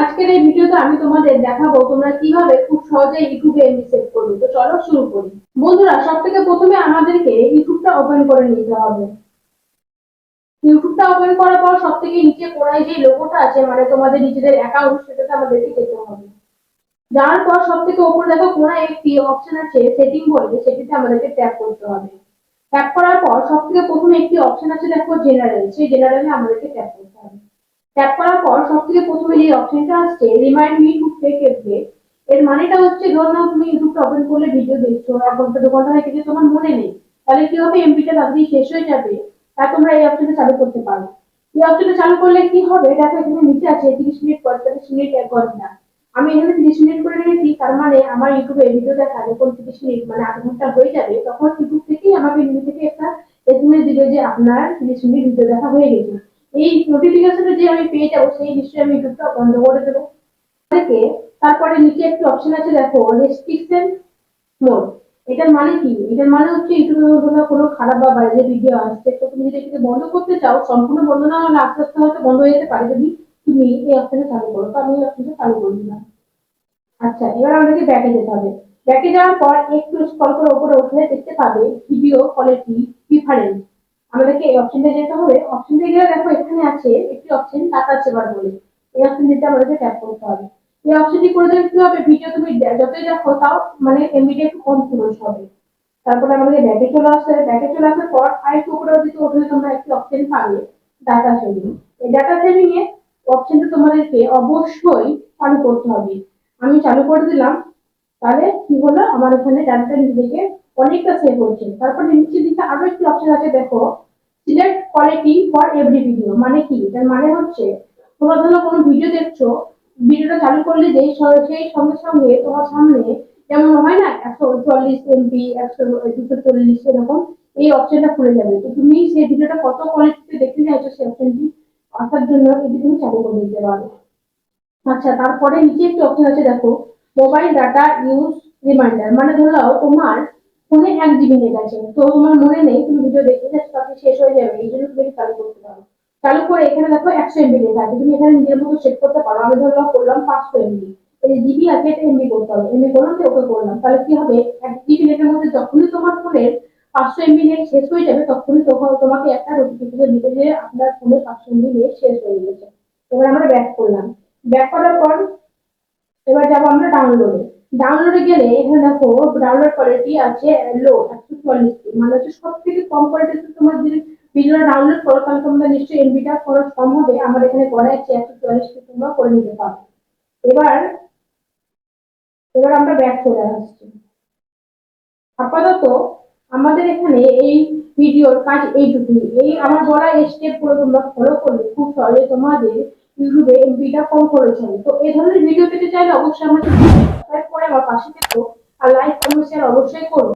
আজকের এই ভিডিওতে আমি তোমাদের দেখাবো তোমরা কীভাবে খুব সহজে ইউটিউবে এমনি সেভ করবে। তো চলো শুরু করি। বন্ধুরা সব থেকে প্রথমে আমাদেরকে ইউটিউবটা ওপেন করে নিতে হবে। ইউটিউবটা ওপেন করার পর সব থেকে নিচে কোনায় যে লোগোটা আছে মানে তোমাদের নিজেদের অ্যাকাউন্ট সেটাতে আমাদেরকে যেতে হবে। যাওয়ার পর সব থেকে ওপরে দেখো কোনায় একটি অপশন আছে সেটিং বলে সেটিতে আমাদেরকে ট্যাপ করতে হবে। ট্যাপ করার পর সব থেকে প্রথমে একটি অপশন আছে দেখো জেনারেল সেই জেনারেলে আমাদেরকে ট্যাপ করতে হবে। ট্যাপ করার পর সব থেকে প্রথমে যে অপশনটা আসছে remind me to take a break এর মানেটা হচ্ছে ধর নাও তুমি ইউটিউবটা ওপেন করলে ভিডিও দেখছ এক ঘণ্টা দু ঘণ্টা হয়ে গেছে, তোমার মনে নেই। তাহলে কি হবে? এমপিটা তাড়াতাড়ি শেষ হয়ে যাবে তা তোমরা এই অপশনটা চালু করতে পারো এই অপশনটা চালু করলে কি হবে? দেখো, এখানে নিচে আছে তিরিশ মিনিট পঁয়তাল্লিশ মিনিট এক ঘণ্টা। আমি এখানে তিরিশ মিনিট করে রেখেছি, তার মানে আমার ইউটিউবে ভিডিও দেখা যখন তিরিশ মিনিট মানে আধ ঘণ্টা হয়ে যাবে, তখন ইউটিউব থেকেই আমাকে নিজে থেকে একটা এসএমএস দিবে যে আপনার তিরিশ মিনিট ভিডিও দেখা হয়ে গেছে। এই নোটিফিকেশনটা যে আমি পেয়ে যাব, সেই বিষয়ে আমি ইউটিউবটা বন্ধ করে দেবো। থেকে তারপরে নিচে একটি অপশন আছে, দেখো রেস্ট্রিকশন মোড এটার মানে কি? এটার মানে হচ্ছে ইউটিউবে কোনো খারাপ বা বাইরে ভিডিও আসছে। তো তুমি যদি এটাকে বন্ধ করতে চাও, সম্পূর্ণ বন্ধ না হলে আস্তে আস্তে হয়তো বন্ধ হয়ে যেতে পারে যদি তুমি এই অপশনটা চালু করো। তো আমি এই অপশনটা চালু করে না আচ্ছা এবার আমাদেরকে ব্যাকে যেতে হবে। ব্যাকে যাওয়ার পর একটু স্ক্রল করে উপরে উঠলে দেখতে পাবে ভিডিও কোয়ালিটি প্রিফারেন্স আমাদেরকে এই অপশনটা যেতে হবে। অপশনটা গেলে দেখো এখানে আছে একটি অপশন টাটা সেভার বলে। এই অপশন অপশনটিতে আমাদেরকে ট্যাপ করতে হবে। এই অপশনটি করে দিলে কি হবে? ভিডিও তুমি যতই দেখো তাও মানে এমবিটা একটু হবে। তারপরে আমাদের ব্যাকে চলে আসতে ব্যাকে চলে আসার পর আরেকটু উপরে দিকে উঠলে তোমরা একটি অপশন পাবে ডাটা সেভিং এই ডাটা সেভিং এ অপশনটা তোমাদেরকে অবশ্যই চালু করতে হবে। আমি চালু করে দিলাম। তাহলে কি হলো? আমার এখানে ডাটাটা নিজেকে অনেকটা সেভ হচ্ছে তারপরে নিচের দিকে আরও একটি অপশন আছে, দেখো। Select quality for every video মানে কি? তার মানে হচ্ছে, তোমরা ধরো কোনো ভিডিও দেখছ ভিডিওটা চালু করলে যে সেই সঙ্গে সঙ্গে তোমার সামনে যেমন হয় না, একশো চল্লিশ এমপি একশো, দুশো চল্লিশ এরকম, এই অপশনটা খুলে যাবে। তো তুমি সেই ভিডিওটা কত কোয়ালিটিতে দেখতে চাইছো সেই অপশনটি আসার জন্য এটি তুমি চালু করে দিতে পারো। আচ্ছা তারপরে নিচে একটি অপশন আছে, দেখো মোবাইল ডাটা ইউজ রিমাইন্ডার মানে ধরো তোমার ফোনে এক জিবি নেট আছে তো তোমার মনে নেই, তুমি ভিডিও দেখতে যাচ্ছ তাতে শেষ হয়ে যাবে। এই জন্য তুমি চালু করতে পারো। চালু করে এখানে দেখো একশো এমবি লেখা আছে। তুমি এখানে নিজের মতো সেট করতে পারো। আমি ধরো করলাম পাঁচশো এমবি এই জিবি আছে, এটা এমবি করতে হবে। এমবি করলাম তো ওকে করলাম। তাহলে কি হবে? এক জিবি নেটের মধ্যে যখনই তোমার ফোনের পাঁচশো এমবি নেট শেষ হয়ে যাবে, তখনই তখন তোমাকে একটা নোটিফিকেশন দিবে যে আপনার ফোনে পাঁচশো এমবি নেট শেষ হয়ে গেছে। এবার আমরা ব্যাক করলাম। ব্যাক করার পর এবার যাব আমরা ডাউনলোডে ডাউনলোডে গেলে এখানে দেখো ডাউনলোড কোয়ালিটি আছে লো একশো চুয়াল্লিশ মানে হচ্ছে সব থেকে কম কোয়ালিটিতে তোমার যদি ভিডিওটা ডাউনলোড করো, তাহলে তোমাদের নিশ্চয়ই এমবিটা খরচ কম হবে। আমার এখানে করা আছে একশো চুয়াল্লিশ তোমরা করে নিতে পারো। এবার এবার আমরা ব্যাক চলে আসছি। আপাতত আমাদের এখানে এই ভিডিওর কাজ এইটুকুই। এই আমার বলা স্টেপগুলো তোমরা ফলো করলে খুব সহজে তোমাদের ইউটিউবে এমবিটা কম করেছেন। তো এই ধরনের ভিডিও পেতে চাইলে অবশ্যই আমাদের সাবস্ক্রাইব করে আমার পাশে থেকো, আর লাইক কমেন্ট শেয়ার অবশ্যই করো।